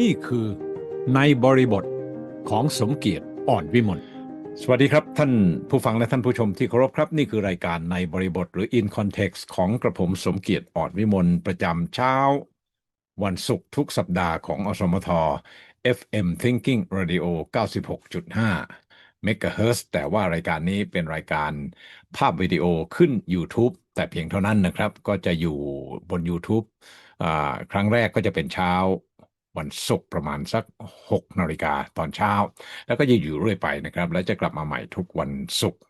นี่คือในบริบทของสมเกียรติอ่อนวิมลสวัสดีครับ ท่านผู้ฟังและท่านผู้ชมที่เคารพครับ นี่คือรายการในบริบทหรือ In Context ของกระผมสมเกียรติอ่อนวิมลประจำเช้า วันศุกร์ทุกสัปดาห์ของอสมท FM Thinking Radio 96.5 MHz แต่ว่ารายการนี้เป็นรายการภาพวิดีโอขึ้น YouTube แต่เพียงเท่านั้นนะครับ ก็จะอยู่บน YouTube ครั้งแรกก็จะเป็นเช้า วันศุกร์ประมาณสัก 6นาฬิกาตอนเช้า แล้วก็จะอยู่เรื่อยไปนะครับ แล้วจะกลับมาใหม่ทุกวันศุกร์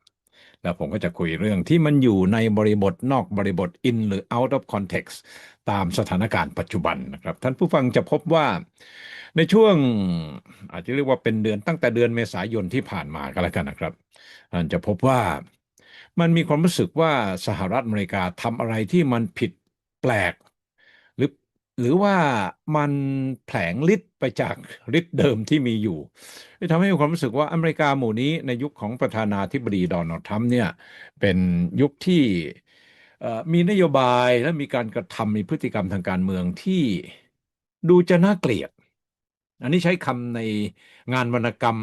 แล้วผมก็จะคุยเรื่องที่มันอยู่ในบริบทนอกบริบท in หรือ out of context ตามสถานการณ์ปัจจุบันนะครับ ท่านผู้ฟังจะพบว่าในช่วงอาจจะเรียกว่าเป็นเดือนตั้งแต่เดือนเมษายนที่ผ่านมาก็แล้วกันนะครับท่านจะพบว่ามันมีความรู้สึกว่าสหรัฐอเมริกาทำอะไรที่มันผิดแปลก หรือว่ามันแผลงฤทธิ์ไปจากฤทธิ์เดิมที่มีอยู่ทำให้มีความรู้สึกว่าอเมริกาหมู่นี้ในยุคของประธานาธิบดีโดนัลด์ทรัมป์เนี่ยเป็นยุคที่มีนโยบายและมีการกระทำมีพฤติกรรมทางการเมืองที่ดูจะน่าเกลียด อันนี้ใช้คำในงานวรรณกรรม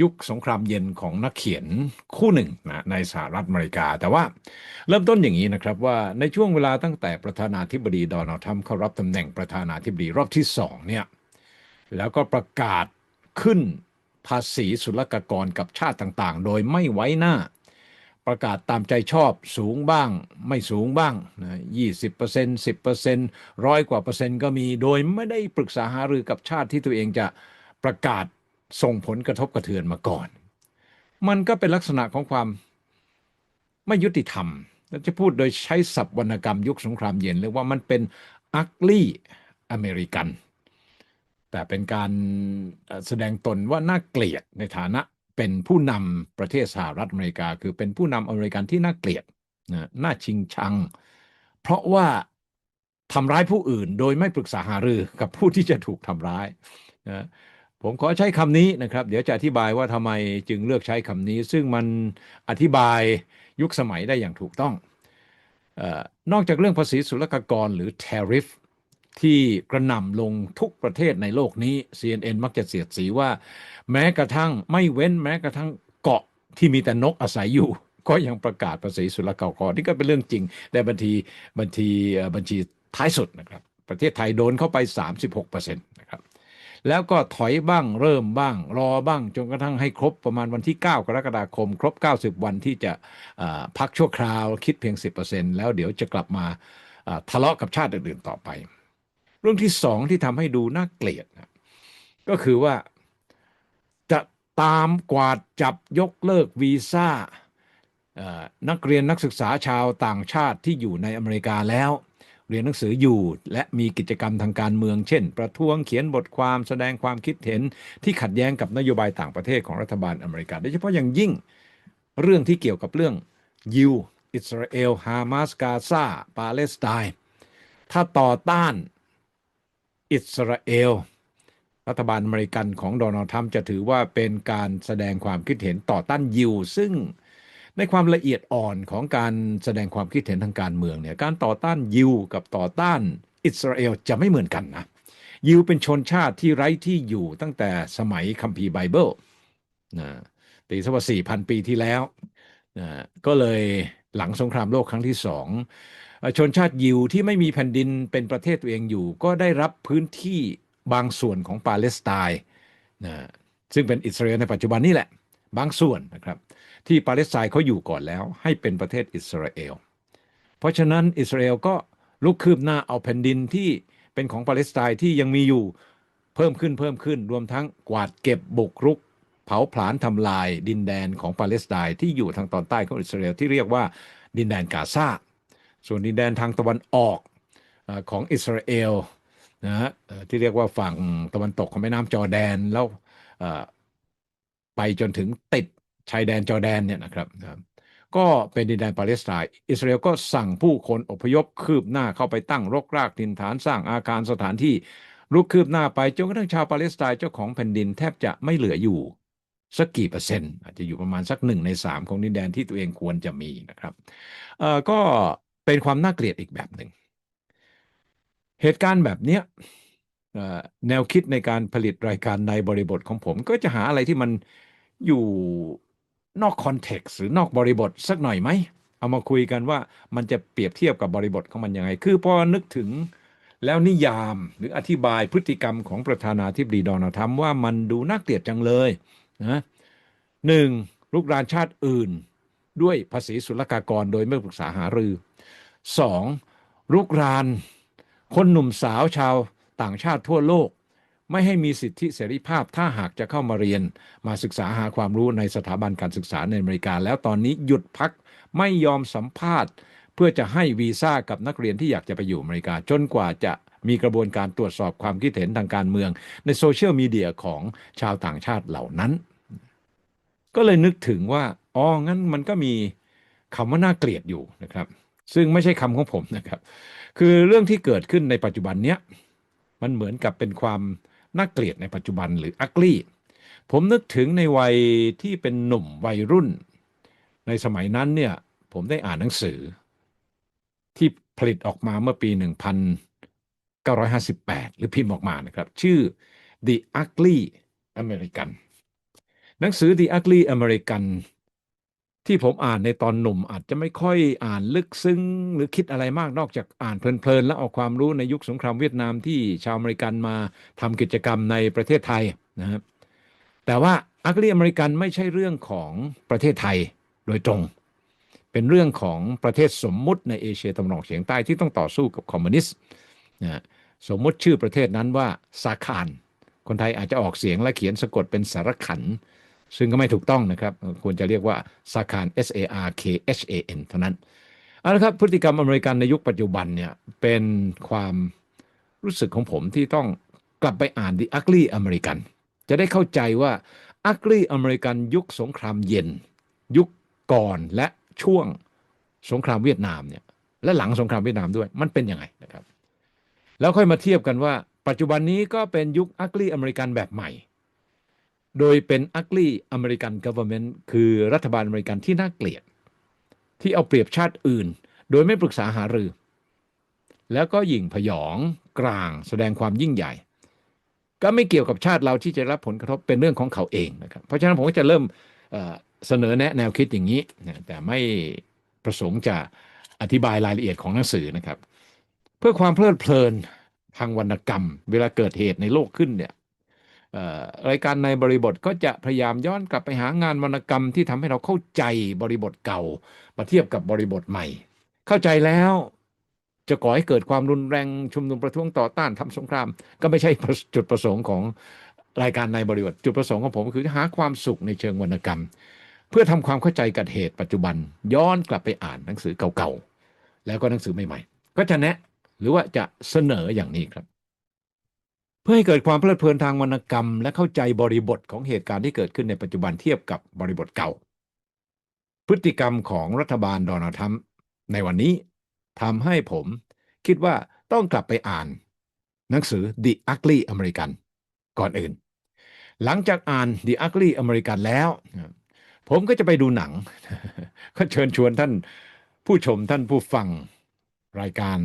ยุคสงครามเย็นของนักเขียนคู่หนึ่งนะในสหรัฐอเมริกา แต่ว่าเริ่มต้นอย่างนี้นะครับว่าในช่วงเวลาตั้งแต่ประธานาธิบดีโดนัลด์ทรัมป์เข้ารับตำแหน่งประธานาธิบดีรอบที่สองเนี่ยแล้วก็ประกาศขึ้นภาษีศุลกากรกับชาติต่างๆ โดยไม่ไว้หน้า ประกาศตามใจชอบสูงบ้าง ไม่สูงบ้างนะ20% 10%ร้อยกว่าเปอร์เซ็นต์ก็มี โดยไม่ได้ปรึกษาหารือกับชาติที่ตัวเองจะประกาศ ส่งผลกระทบกระเทือนมาก่อน มันก็เป็นลักษณะของความไม่ยุติธรรมและจะพูดโดยใช้ศัพท์วรรณกรรมยุคสงครามเย็นเรียกว่ามันเป็น ugly อเมริกัน แต่เป็นการแสดงตนว่าน่าเกลียดในฐานะเป็นผู้นำประเทศสหรัฐอเมริกา คือเป็นผู้นำอเมริกันที่น่าเกลียดนะน่าชิงชัง เพราะว่าทำร้ายผู้อื่นโดยไม่ปรึกษาหารือกับผู้ที่จะถูกทำร้ายนะ ผมขอใช้คำนี้นะครับ เดี๋ยวจะอธิบายว่าทำไมจึงเลือกใช้คำนี้ ซึ่งมันอธิบายยุคสมัยได้อย่างถูกต้องออนอกจากเรื่องภาษีศุลกากรหรือ tariff ที่กระหน่ำลงทุกประเทศในโลกนี้ CNN มักจะเสียดสีว่า แม้กระทั่งไม่เว้นแม้กระทั่งเกาะที่มีแต่นกอาศัยอยู่ ก็ยังประกาศภาษีศุลกากรนี่ก็เป็นเรื่องจริงในบัญชีบัญชีบัญชีท้ายสุดนะครับ ประเทศไทยโดนเข้าไป 36%นะครับ แล้วก็ถอยบ้างเริ่มบ้าง รอบ้างจนกระทั่งให้ครบประมาณวันที่ 9 กรกฎาคม ครบ 90 วันที่จะพักชั่วคราวคิดเพียง 10%แล้วเดี๋ยวจะกลับมาทะเลาะกับชาติอื่นๆต่อไป เรื่องที่สองที่ทำให้ดูน่าเกลียดนะก็คือว่าจะตามกวาดจับยกเลิกวีซ่านักเรียนนักศึกษาชาวต่างชาติที่อยู่ในอเมริกาแล้ว รียนหนังสืออยู่ และมีกิจกรรมทางการเมือง เช่น ประท้วงเขียนบทความแสดงความคิดเห็นที่ขัดแย้งกับนโยบายต่างประเทศของรัฐบาลอเมริกาโดยเฉพาะอย่างยิ่งเรื่องที่เกี่ยวกับเรื่องยิวอิสราเอลฮามาสกาซาปาเลสไตน์ถ้าต่อต้านอิสราเอลรัฐบาลอเมริกันของโดนัลด์ทรัมป์จะถือว่าเป็นการแสดงความคิดเห็นต่อต้านยิวซึ่ง ในความละเอียดอ่อนของการแสดงความคิดเห็นทางการเมืองเนี่ยการต่อต้านยิวกับต่อต้านอิสราเอลจะไม่เหมือนกันนะยิวเป็นชนชาติที่ไร้ที่อยู่ตั้งแต่สมัยคัมภีร์ไบเบิลนะตีสว่าสี่พันปีที่แล้วนะก็เลยหลังสงครามโลกครั้งที่สองชนชาติยิวที่ไม่มีแผ่นดินเป็นประเทศตัวเองอยู่ ก็ได้รับพื้นที่บางส่วนของปาเลสไตน์นะซึ่งเป็นอิสราเอลในปัจจุบันนี่แหละ บางส่วนนะครับ ที่ปาเลสไตน์เขาอยู่ก่อนแล้ว ให้เป็นประเทศอิสราเอล เพราะฉะนั้นอิสราเอลก็ลุกคืบหน้าเอาแผ่นดินที่เป็นของปาเลสไตน์ที่ยังมีอยู่เพิ่มขึ้นเพิ่มขึ้น รวมทั้งกวาดเก็บบุกรุก เผาผลาญทำลายดินแดนของปาเลสไตน์ที่อยู่ทางตอนใต้ของอิสราเอลที่เรียกว่าดินแดนกาซาส่วนดินแดนทางตะวันออกของอิสราเอลนะฮะที่เรียกว่าฝั่งตะวันตกของแม่น้ำจอร์แดนแล้ว ไปจนถึงติดชายแดนจอร์แดนเนี่ยนะครับก็เป็นดินแดนปาเลสไตน์อิสราเอลก็สั่งผู้คนอพยพคืบหน้าเข้าไปตั้งรกรากถิ่นฐานสร้างอาคารสถานที่ลุกคืบหน้าไปจนกระทั่งชาวปาเลสไตน์เจ้าของแผ่นดินแทบจะไม่เหลืออยู่ สักกี่เปอร์เซ็นต์ อาจจะอยู่ประมาณสักหนึ่งในสามของดินแดนที่ตัวเองควรจะมีนะครับเอ่อก็เป็นความน่าเกลียดอีกแบบหนึ่ง เหตุการณ์แบบเนี้ยแนวคิดในการผลิตรายการในบริบทของผม ก็จะหาอะไรที่มัน อยู่นอกคอนเท็กซ์หรือนอกบริบทสักหน่อยไหม เอามาคุยกันว่ามันจะเปรียบเทียบกับบริบทของมันยังไง คือพอนึกถึงแล้วนิยามหรืออธิบายพฤติกรรมของประธานาธิบดีโดนัลด์ทรัมป์ว่ามันดูน่าเกลียดจังเลยนะหนึ่งลุกรานชาติอื่น ด้วยภาษีศุลกากรโดยไม่ปรึกษาหารือสองลุกรานคนหนุ่มสาวชาวต่างชาติทั่วโลก ไม่ให้มีสิทธิเสรีภาพถ้าหากจะเข้ามาเรียน มาศึกษาหาความรู้ในสถาบันการศึกษาในอเมริกา แล้วตอนนี้หยุดพักไม่ยอมสัมภาษณ์ เพื่อจะให้วีซ่ากับนักเรียนที่อยากจะไปอยู่อเมริกา จนกว่าจะมีกระบวนการตรวจสอบความคิดเห็นทางการเมือง ในโซเชียลมีเดียของชาวต่างชาติเหล่านั้น ก็เลยนึกถึงว่าอ๋องั้นมันก็มีคำว่าน่าเกลียดอยู่นะครับ ซึ่งไม่ใช่คำของผมนะครับ คือเรื่องที่เกิดขึ้นในปัจจุบันเนี้ยมันเหมือนกับเป็นความ น่าเกลียดในปัจจุบันหรืออักลี่ผมนึกถึงในวัยที่เป็นหนุ่มวัยรุ่น ในสมัยนั้นเนี่ย ผมได้อ่านหนังสือ ที่ผลิตออกมาเมื่อปี 1958 หรือพิมพ์ออกมานะครับ ชื่อ The Ugly American หนังสือ The Ugly American ที่ผมอ่านในตอนหนุ่มอาจจะไม่ค่อยอ่านลึกซึ้งหรือคิดอะไรมากนอกจากอ่านเพลินๆ และเอาความรู้ในยุคสงครามเวียดนามที่ชาวอเมริกันมาทำกิจกรรมในประเทศไทยนะครับแต่ว่าอักลีอเมริกันไม่ใช่เรื่องของประเทศไทยโดยตรง เป็นเรื่องของประเทศสมมุติในเอเชียตะวันออกเฉียงใต้ที่ต้องต่อสู้กับคอมมิวนิสต์นะสมมุติชื่อประเทศนั้นว่าซาคานคนไทยอาจจะออกเสียงและเขียนสะกดเป็นสารขัน ซึ่งก็ไม่ถูกต้องนะครับ ควรจะเรียกว่าซาคาน S A R K H A N เท่านั้นเอาละครับพฤติกรรมอเมริกันในยุคปัจจุบันเนี่ยเป็นความรู้สึกของผมที่ต้องกลับไปอ่าน The Ugly American จะได้เข้าใจว่า Ugly American ยุคสงครามเย็น ยุคก่อนและช่วงสงครามเวียดนามเนี่ยและหลังสงครามเวียดนามด้วยมันเป็นยังไงนะครับ แล้วค่อยมาเทียบกันว่า ปัจจุบันนี้ก็เป็นยุค Ugly American แบบใหม่ โดยเป็น Ugly American Government คือรัฐบาลอเมริกันที่น่าเกลียด ที่เอาเปรียบชาติอื่น โดยไม่ปรึกษาหารือ แล้วก็หยิ่งพยองกลางแสดงความยิ่งใหญ่ ก็ไม่เกี่ยวกับชาติเราที่จะรับผลกระทบเป็นเรื่องของเขาเองนะครับเพราะฉะนั้นผมก็จะเริ่มเสนอแนะแนวคิดอย่างนี้แต่ไม่ประสงค์จะอธิบายรายละเอียดของหนังสือนะครับ เพื่อความเพลิดเพลินทางวรรณกรรม เวลาเกิดเหตุในโลกขึ้นเนี่ย รายการในบริบทก็จะพยายามย้อนกลับไปหางานวรรณกรรมที่ทำให้เราเข้าใจบริบทเก่ามาเทียบกับบริบทใหม่ เข้าใจแล้วจะก่อให้เกิดความรุนแรงชุมนุมประท้วงต่อต้านทำสงคราม ก็ไม่ใช่จุดประสงค์ของรายการในบริบทจุดประสงค์ของผมคือหาความสุขในเชิงวรรณกรรม เพื่อทำความเข้าใจกับเหตุปัจจุบัน ย้อนกลับไปอ่านหนังสือเก่าๆแล้วก็หนังสือใหม่ๆ ก็จะแนะหรือว่าจะเสนออย่างนี้ครับ เพื่อให้เกิดความเพลิดเพลินทางวรรณกรรม และเข้าใจบริบทของเหตุการณ์ที่เกิดขึ้นในปัจจุบันเทียบกับบริบทเก่า พฤติกรรมของรัฐบาลโดนัลด์ทรัมป์ในวันนี้ทำให้ผมคิดว่าต้องกลับไปอ่าน หนังสือ The Ugly American ก่อนอื่น หลังจากอ่าน The Ugly American แล้ว ผมก็จะไปดูหนัง ก็เชิญชวนท่านผู้ชมท่านผู้ฟังรายการ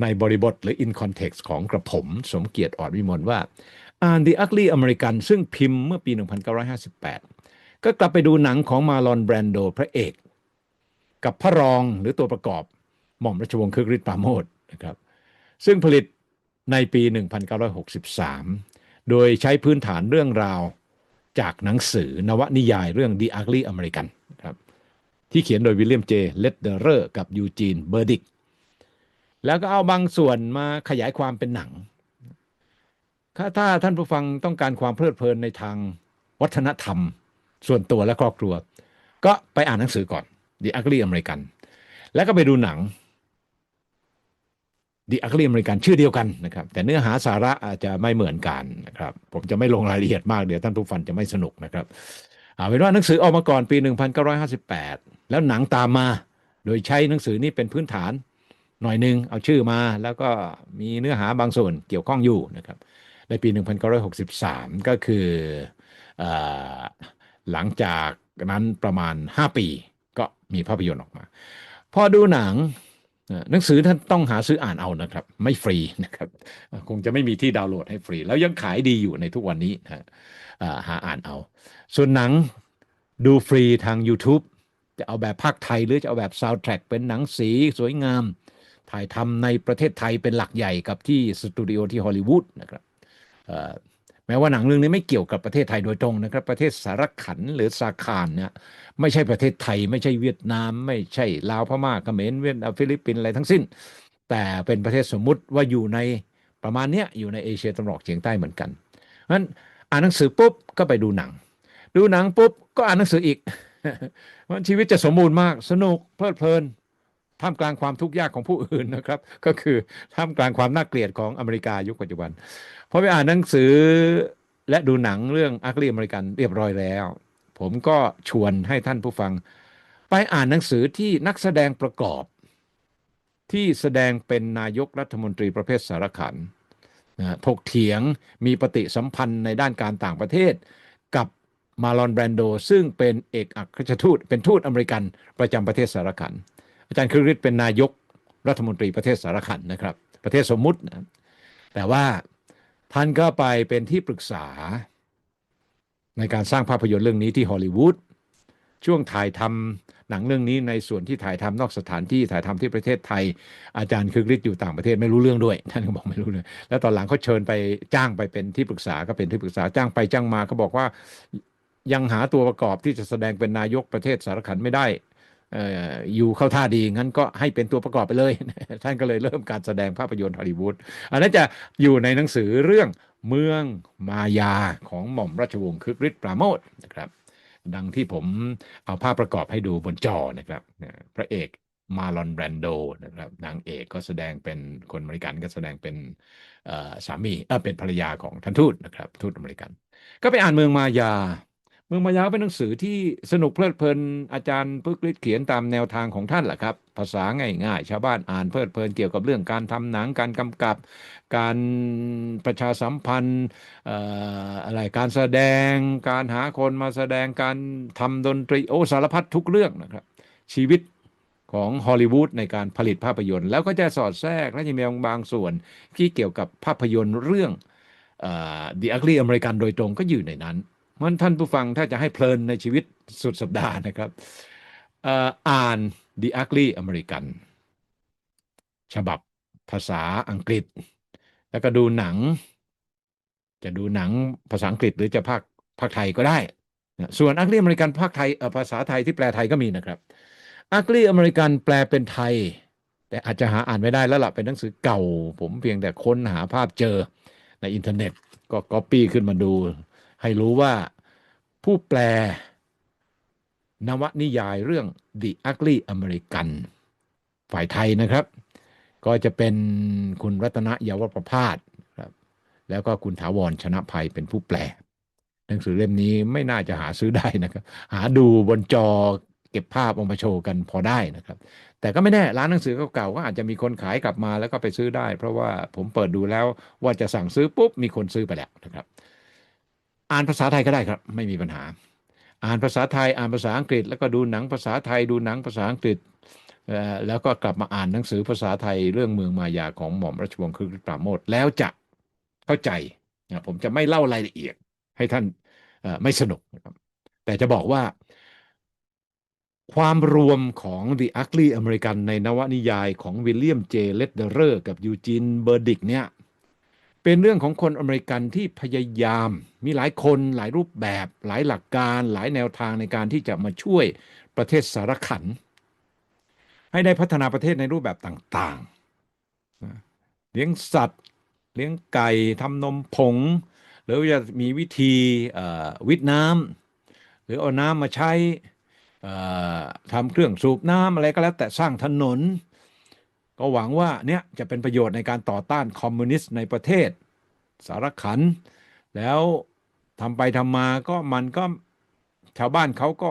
ในบริบทหรือ in context ของกระผม สมเกียรติอ่อดวิมลว่าอ่าน The Ugly American ซึ่งพิมพ์เมื่อปี 1958 ก็กลับไปดูหนังของมาลอนแบรนโดพระเอก กับพระรองหรือตัวประกอบ หม่อมราชวงศ์คึกฤทธิ์ปราโมทนะครับซึ่งผลิตในปี 1963 โดยใช้พื้นฐานเรื่องราวจากหนังสือนวนิยายเรื่อง The Ugly American ครับที่เขียนโดยวิลเลียมเจ เลดเดอร์กับยูจีน เบอร์ดิก แล้วก็เอาบางส่วนมาขยายความเป็นหนัง ถ้าท่านผู้ฟังต้องการความเพลิดเพลินในทางวัฒนธรรม ส่วนตัวและครอบครัว ก็ไปอ่านหนังสือก่อน The Ugly American แล้วก็ไปดูหนัง The Ugly American ชื่อเดียวกันนะครับ แต่เนื้อหาสาระอาจจะไม่เหมือนกันนะครับ ผมจะไม่ลงรายละเอียดมากเดี๋ยวท่านผู้ฟังจะไม่สนุกนะครับเอาเป็นว่าหนังสือออกมาก่อนปี 1958 แล้วหนังตามมา โดยใช้หนังสือนี้เป็นพื้นฐาน หน่อยหนึ่งเอาชื่อมาแล้วก็มีเนื้อหาบางส่วนเกี่ยวข้องอยู่นะครับในปี 1963 ก็คืออหลังจากนั้นประมาณ 5 ปีก็มีภาพยนตร์ออกมา พอดูหนังหนังสือท่านต้องหาซื้ออ่านเอานะครับ ไม่ฟรีนะครับ คงจะไม่มีที่ดาวน์โหลดให้ฟรี แล้วยังขายดีอยู่ในทุกวันนี้นะหาอ่านเอา ส่วนหนังดูฟรีทาง YouTube จะเอาแบบภาคไทยหรือจะเอาแบบซาวด์แทร็กเป็นหนังสีสวยงาม ถ่ายทำในประเทศไทยเป็นหลักใหญ่กับที่สตูดิโอที่ฮอลลีวูดนะครับแม้ว่าหนังเรื่องนี้ไม่เกี่ยวกับประเทศไทยโดยตรงนะครับ ประเทศสารขันหรือซาคารเนี่ยไม่ใช่ประเทศไทย ไม่ใช่เวียดนาม ไม่ใช่ลาวพม่าเขมรเวียดนามฟิลิปปินส์อะไรทั้งสิ้น แต่เป็นประเทศสมมุติว่าอยู่ในประมาณเนี้ยอยู่ในเอเชียตะวันออกเฉียงใต้เหมือนกันเพราะฉะนั้นอ่านหนังสือปุ๊บก็ไปดูหนัง ดูหนังปุ๊บก็อ่านหนังสืออีกเพราะฉะนั้นชีวิตจะสมบูรณ์มากสนุกเพลิดเพลิน ท่ามกลางความทุกข์ยากของผู้อื่นนะครับ ก็คือท่ามกลางความน่าเกลียดของอเมริกายุคปัจจุบันพอไปอ่านหนังสือและดูหนังเรื่องอักลีอเมริกันเรียบร้อยแล้ว ผมก็ชวนให้ท่านผู้ฟัง ไปอ่านหนังสือที่นักแสดงประกอบ ที่แสดงเป็นนายกรัฐมนตรีประเภทสารขันนะถกเถียงมีปฏิสัมพันธ์ในด้านการต่างประเทศกับมาลอนแบรนโด ซึ่งเป็นเอกอัครราชทูตเป็นทูตอเมริกันประจำประเทศสารขัน อาจารย์คริสเป็นนายกรัฐมนตรีประเทศสารขันนะครับ ประเทศสมมุตินะแต่ว่าท่านก็ไปเป็นที่ปรึกษา ในการสร้างภาพยนตร์เรื่องนี้ที่ฮอลลีวูดช่วงถ่ายทำหนังเรื่องนี้ในส่วนที่ถ่ายทำนอกสถานที่ถ่ายทำที่ประเทศไทย อาจารย์คริสอยู่ต่างประเทศไม่รู้เรื่องด้วย ท่านก็บอกไม่รู้เลยแล้วตอนหลังเขาเชิญไปจ้างไปเป็นที่ปรึกษาก็เป็นที่ปรึกษาจ้างไปจ้างมาเขาบอกว่ายังหาตัวประกอบที่จะแสดงเป็นนายกประเทศสารขันไม่ได้ อยู่เข้าท่าดีงั้นก็ให้เป็นตัวประกอบไปเลย ท่านก็เลยเริ่มการแสดงภาพยนตร์ฮอลลีวูดอันนั้นจะอยู่ในหนังสือเรื่องเมืองมายาของหม่อมราชวงศ์คึกฤทธิ์ปราโมทนะครับ ดังที่ผมเอาภาพประกอบให้ดูบนจอนะครับพระเอกมาลอนแบรนโดนะครับนางเอกก็แสดงเป็นคนอเมริกันก็แสดงเป็นสามีเออเป็นภรรยาของท่านทูตนะครับทูตอเมริกัน ก็ไปอ่านเมืองมายา เมืองมายาเป็นหนังสือที่สนุกเพลิดเพลินอาจารย์พึกฤทธิ์เขียนตามแนวทางของท่านแหละครับ ภาษาง่ายๆ ชาวบ้านอ่านเพลิดเพลินเกี่ยวกับเรื่องการทำหนังการกำกับ การประชาสัมพันธ์อออะไรการแสดง การหาคนมาแสดงการทำดนตรีโอสารพัดทุกเรื่องนะครับ ชีวิตของฮอลลีวูดในการผลิตภาพยนตร์ แล้วก็จะสอดแทรกและจะมีบางส่วนที่เกี่ยวกับภาพยนตร์เรื่องเอ่อ The Ugly American โดยตรงก็อยู่ในนั้น เพราะฉะนั้นท่านผู้ฟังถ้าจะให้เพลินในชีวิตสุดสัปดาห์นะครับอ่ออ่าน The Ugly American ฉบับภาษาอังกฤษ แล้วก็ดูหนัง จะดูหนังภาษาอังกฤษหรือจะภาคภาคไทยก็ได้ ส่วนอักลีอเมริกันภาคไทยภาษาไทยที่แปลไทยก็มีนะครับอักลีอเมริกันแปลเป็นไทย แต่อาจจะหาอ่านไม่ได้แล้วล่ะเป็นหนังสือเก่า ผมเพียงแต่ค้นหาภาพเจอในอินเทอร์เน็ต ก็ก๊อปปี้ขึ้นมาดู ให้รู้ว่าผู้แปล นวนิยายเรื่อง The Ugly American ฝ่ายไทยนะครับ ก็จะเป็นคุณรัตนยาวประพาสครับแล้วก็คุณถาวรชนะภัยเป็นผู้แปล หนังสือเล่มนี้ไม่น่าจะหาซื้อได้นะครับ หาดูบนจอเก็บภาพออกมาโชว์กันพอได้นะครับ แต่ก็ไม่แน่ ร้านหนังสือเก่าๆก็อาจจะมีคนขายกลับมาแล้วก็ไปซื้อได้ เพราะว่าผมเปิดดูแล้วว่าจะสั่งซื้อปุ๊บมีคนซื้อไปแล้วนะครับ อ่านภาษาไทยก็ได้ครับ ไม่มีปัญหา อ่านภาษาไทยอ่านภาษาอังกฤษ แล้วก็ดูหนังภาษาไทยดูหนังภาษาอังกฤษแล้วก็กลับมาอ่านหนังสือภาษาไทยเรื่องเมืองมายาของหม่อมราชวงศ์คึกฤทธิ์ปราโมทแล้วจะเข้าใจนะผมจะไม่เล่ารายละเอียดให้ท่านไม่สนุกนะครับแต่จะบอกว่าความรวมของ The Ugly American ในนวนิยายของวิลเลียมเจเลดเดอร์กับยูจินเบอร์ดิกเนี่ย เป็นเรื่องของคนอเมริกันที่พยายาม มีหลายคนหลายรูปแบบ หลายหลักการ หลายแนวทางในการที่จะมาช่วยประเทศสารขัน ให้ได้พัฒนาประเทศในรูปแบบต่างๆ เลี้ยงสัตว์ เลี้ยงไก่ทำนมผง หรือจะมีวิธีวิทน้ำหรือเอาน้ำมาใช้ทำเครื่องสูบน้ำอะไรก็แล้วแต่สร้างถนน ก็หวังว่าเนี่ยจะเป็นประโยชน์ในการต่อต้านคอมมิวนิสต์ในประเทศ สารขัน แล้วทำไปทำมาก็มันก็ชาวบ้านเขาก็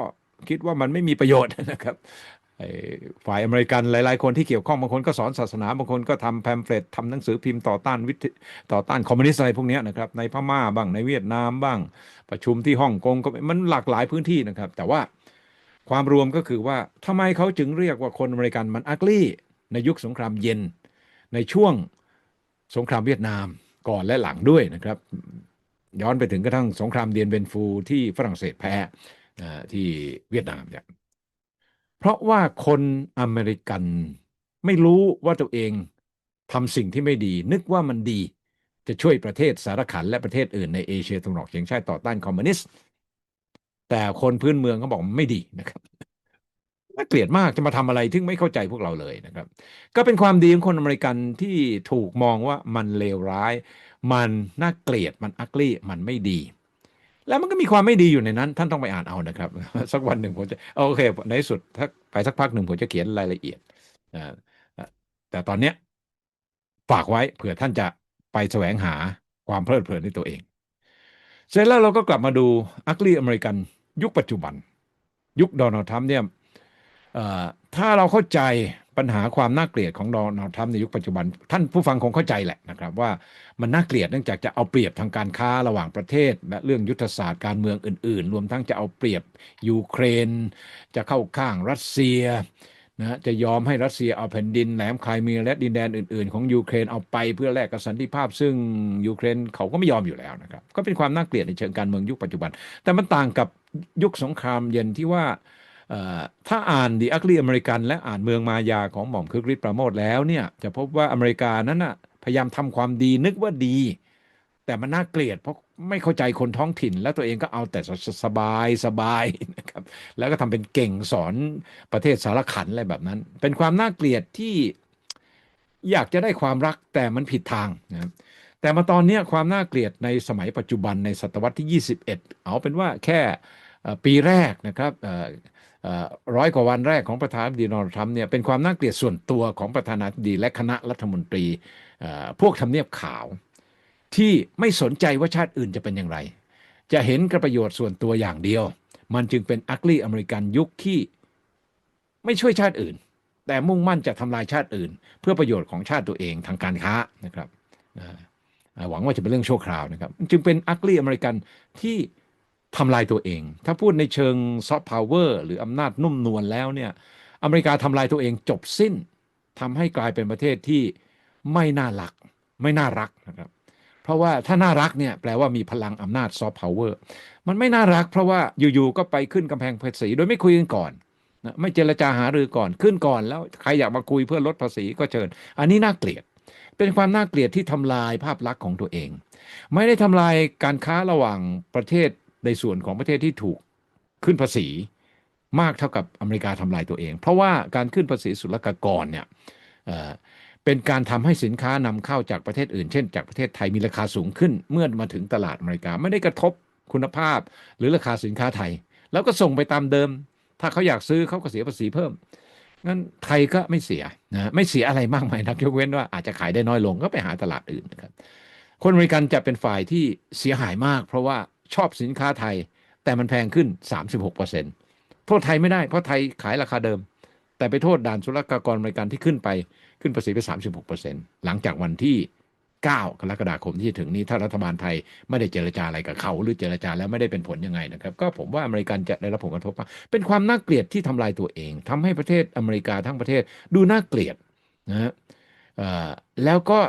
คิดว่ามันไม่มีประโยชน์นะครับฝ่ายอเมริกันหลาย ๆ คนที่เกี่ยวข้องบางคนก็สอนศาสนาบางคนก็ทำแพมเฟลตทำหนังสือพิมพ์ต่อต้านวิทต่อต้านคอมมิวนิสต์อะไรพวกนี้นะครับในพม่าบ้างในเวียดนามบ้าง ประชุมที่ฮ่องกงก็มันหลากหลายพื้นที่นะครับ แต่ว่าความรวมก็คือว่าทำไมเขาจึงเรียกว่าคนอเมริกันมันอักลี่ ในยุคสงครามเย็น ในช่วงสงครามเวียดนามก่อนและหลังด้วยนะครับ ย้อนไปถึงกระทั่งสงครามเดียนเบนฟูที่ฝรั่งเศสแพ้ที่เวียดนามเนี่ยเพราะว่าคนอเมริกันไม่รู้ว่าตัวเองทำสิ่งที่ไม่ดี นึกว่ามันดีจะช่วยประเทศสารขันและประเทศอื่นในเอเชียตะวันออกเฉียงใต้ต่อต้านคอมมิวนิสต์แต่คนพื้นเมืองเขาบอกไม่ดีนะครับ น่าเกลียดมากจะมาทำอะไรที่ไม่เข้าใจพวกเราเลยนะครับ ก็เป็นความดีของคนอเมริกันที่ถูกมองว่ามันเลวร้าย มันน่าเกลียดมันอักลี่มันไม่ดี แล้วมันก็มีความไม่ดีอยู่ในนั้น ท่านต้องไปอ่านเอานะครับ สักวันหนึ่งผมจะโอเค ในสุดถ้าไปสักพักหนึ่งผมจะเขียนรายละเอียดแต่ตอนเนี้ยฝากไว้เผื่อท่านจะไปแสวงหาความเพลิดเพลินในตัวเอง เสร็จแล้วเราก็กลับมาดูอักลี่อเมริกันยุคปัจจุบัน ยุคโดนัลด์ทรัมป์เนี่ย ถ้าเราเข้าใจปัญหาความน่าเกลียดของโดนัลด์ทรัมป์ในยุคปัจจุบัน ท่านผู้ฟังคงเข้าใจแหละนะครับ ว่ามันน่าเกลียดเนื่องจากจะเอาเปรียบทางการค้าระหว่างประเทศ และเรื่องยุทธศาสตร์การเมืองอื่น ๆ รวมทั้งจะเอาเปรียบยูเครน จะเข้าข้างรัสเซียนะจะยอมให้รัสเซียเอาแผ่นดินแหลมไครเมียและดินแดนอื่น ๆ ของยูเครนเอาไปเพื่อแลกกับสันติภาพ ซึ่งยูเครนเขาก็ไม่ยอมอยู่แล้วนะครับก็เป็นความน่าเกลียดในเชิงการเมืองยุคปัจจุบัน แต่มันต่างกับยุคสงครามเย็นที่ว่า ถ้าอ่าน The Ugly American และอ่านเมืองมายาของหม่อมคึกฤทธิ์ประโมทแล้วเนี่ยจะพบว่าอเมริกานั้นน่ะพยายามทำความดีนึกว่าดี แต่มันน่าเกลียดเพราะไม่เข้าใจคนท้องถิ่น แล้วตัวเองก็เอาแต่สบายสบายนะครับแล้วก็ทำเป็นเก่งสอนประเทศสารขันอะไรแบบนั้น เป็นความน่าเกลียดที่อยากจะได้ความรักแต่มันผิดทางนะครับแต่มาตอนนี้ความน่าเกลียดในสมัยปัจจุบันในศตวรรษที่ 21 เอาเป็นว่าแค่ปีแรกนะครับ ร้อยกว่าวันแรกของประธานาธิบดีโดนัลด์ทรัมป์เนี่ยเป็นความน่าเกลียดส่วนตัวของประธานาธิบดีและคณะรัฐมนตรีพวกทำเนียบขาว ที่ไม่สนใจว่าชาติอื่นจะเป็นอย่างไร จะเห็นกระประโยชน์ส่วนตัวอย่างเดียว มันจึงเป็นอักลี่อเมริกันยุคที่ไม่ช่วยชาติอื่น แต่มุ่งมั่นจะทำลายชาติอื่น เพื่อประโยชน์ของชาติตัวเองทางการค้านะครับหวังว่าจะเป็นเรื่องชั่วคราวนะครับ จึงเป็นอักลี่อเมริกันที่ ทำลายตัวเอง ถ้าพูดในเชิงซอฟต์พาวเวอร์หรืออำนาจนุ่มนวลแล้วเนี่ยอเมริกาทำลายตัวเองจบสิ้นทำให้กลายเป็นประเทศที่ไม่น่ารัก ไม่น่ารักนะครับเพราะว่าถ้าน่ารักเนี่ยแปลว่ามีพลังอำนาจซอฟต์พาวเวอร์มันไม่น่ารักเพราะว่าอยู่ๆก็ไปขึ้นกำแพงภาษีโดยไม่คุยกันก่อนนะไม่เจรจาหารือก่อนขึ้นก่อนแล้วใครอยากมาคุยเพื่อลดภาษีก็เชิญ อันนี้น่าเกลียด เป็นความน่าเกลียดที่ทำลายภาพลักษณ์ของตัวเอง ไม่ได้ทำลายการค้าระหว่างประเทศ ในส่วนของประเทศที่ถูกขึ้นภาษีมากเท่ากับอเมริกาทำลายตัวเอง เพราะว่าการขึ้นภาษีศุลกากรเนี่ยเเป็นการทำให้สินค้านำเข้าจากประเทศอื่น เช่น จากประเทศไทยมีราคาสูงขึ้น เมื่อมาถึงตลาดอเมริกา ไม่ได้กระทบคุณภาพหรือราคาสินค้าไทย แล้วก็ส่งไปตามเดิม ถ้าเขาอยากซื้อเขาก็เสียภาษีเพิ่มงั้นไทยก็ไม่เสียนะไม่เสียอะไรมากมายนักยกเว้นว่าอาจจะขายได้น้อยลงก็ไปหาตลาดอื่นนะครับคนอเมริกันจะเป็นฝ่ายที่เสียหายมาก เพราะว่า ชอบสินค้าไทย แต่มันแพงขึ้น 36%โทษไทยไม่ได้เพราะไทยขายราคาเดิม แต่ไปโทษด่านศุลกากรอเมริกันที่ขึ้นไปขึ้นภาษีไป 36%หลังจากวันที่ 9 กรกฎาคมที่จะถึงนี้ถ้ารัฐบาลไทยไม่ได้เจรจาอะไรกับเขา หรือเจรจาแล้วไม่ได้เป็นผลยังไงนะครับ ก็ผมว่าอเมริกันจะได้รับผลกระทบมาเป็นความน่าเกลียดที่ทำลายตัวเองทำให้ประเทศอเมริกาทั้งประเทศดูน่าเกลียดนะฮะแล้วก็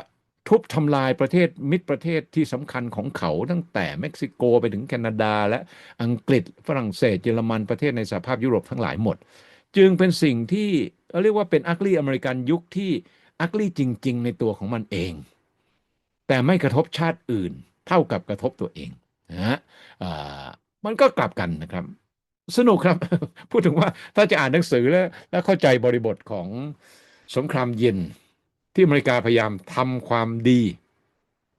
ทุบทำลายประเทศมิตรประเทศที่สำคัญของเขาตั้งแต่เม็กซิโกไปถึงแคนาดา และอังกฤษฝรั่งเศสเยอรมันประเทศในสหภาพยุโรปทั้งหลายหมด จึงเป็นสิ่งที่เรียกว่าเป็นอักลี่อเมริกันยุคที่อักลี่จริง ๆ ในตัวของมันเอง แต่ไม่กระทบชาติอื่น เท่ากับกระทบตัวเองนะฮะมันก็กลับกันนะครับ สนุกครับ พูดถึงว่าถ้าจะอ่านหนังสือแล้ว แล้วเข้าใจบริบทของสงครามเย็น ที่อเมริกาพยายามทำความดี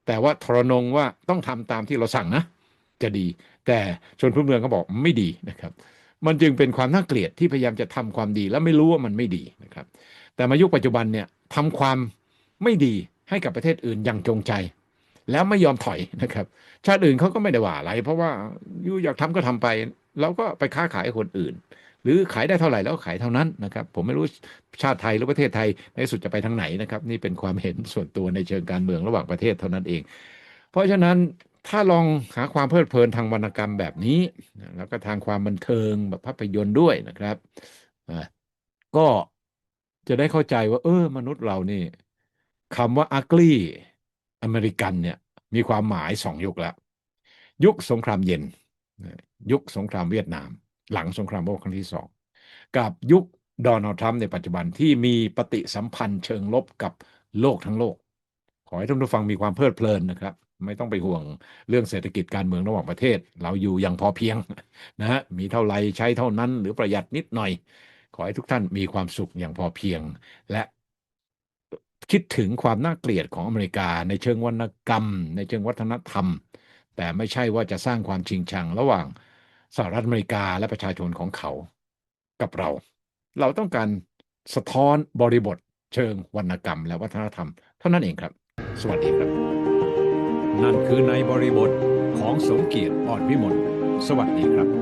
แต่ว่าทรนงว่าต้องทำตามที่เราสั่งนะ จะดี แต่ชนพื้นเมืองเขาบอกไม่ดีนะครับ มันจึงเป็นความน่าเกลียดที่พยายามจะทำความดี แล้วไม่รู้ว่ามันไม่ดีนะครับ แต่มายุคปัจจุบันเนี่ยทำความไม่ดีให้กับประเทศอื่นอย่างจงใจ แล้วไม่ยอมถอยนะครับ ชาติอื่นเขาก็ไม่ได้ว่าอะไร เพราะว่ายูอยากทำก็ทำไปเราก็ไปค้าขายกับคนอื่น หรือขายได้เท่าไหร่แล้วขายเท่านั้นนะครับ ผมไม่รู้ชาติไทยหรือประเทศไทยในสุดจะไปทางไหนนะครับ นี่เป็นความเห็นส่วนตัวในเชิงการเมืองระหว่างประเทศเท่านั้นเอง เพราะฉะนั้นถ้าลองหาความเพลิดเพลินทางวรรณกรรมแบบนี้ แล้วก็ทางความบันเทิงแบบภาพยนตร์ด้วยนะครับก็จะได้เข้าใจว่า เออ มนุษย์เรานี่คำว่า ugly อเมริกันเนี่ย มีความหมายสองยุคแล้ว ยุคสงครามเย็น ยุคสงครามเวียดนาม หลังสงครามโลกครั้งที่สองกับยุคโดนัลด์ทรัมป์ในปัจจุบันที่มีปฏิสัมพันธ์เชิงลบกับโลกทั้งโลก ขอให้ท่านผู้ฟังมีความเพลิดเพลินนะครับ ไม่ต้องไปห่วงเรื่องเศรษฐกิจการเมืองระหว่างประเทศ เราอยู่อย่างพอเพียงนะฮะมีเท่าไรใช้เท่านั้นหรือประหยัดนิดหน่อย ขอให้ทุกท่านมีความสุขอย่างพอเพียง และคิดถึงความน่าเกลียดของอเมริกา ในเชิงวรรณกรรม ในเชิงวัฒนธรรม แต่ไม่ใช่ว่าจะสร้างความชิงชังระหว่าง สหรัฐอเมริกาและประชาชนของเขากับเรา เราต้องการสะท้อนบริบทเชิงวรรณกรรม และวัฒนธรรม เท่านั้นเองครับ สวัสดีครับ นั่นคือในบริบทของสมเกียรติอ่อนวิมลสวัสดีครับ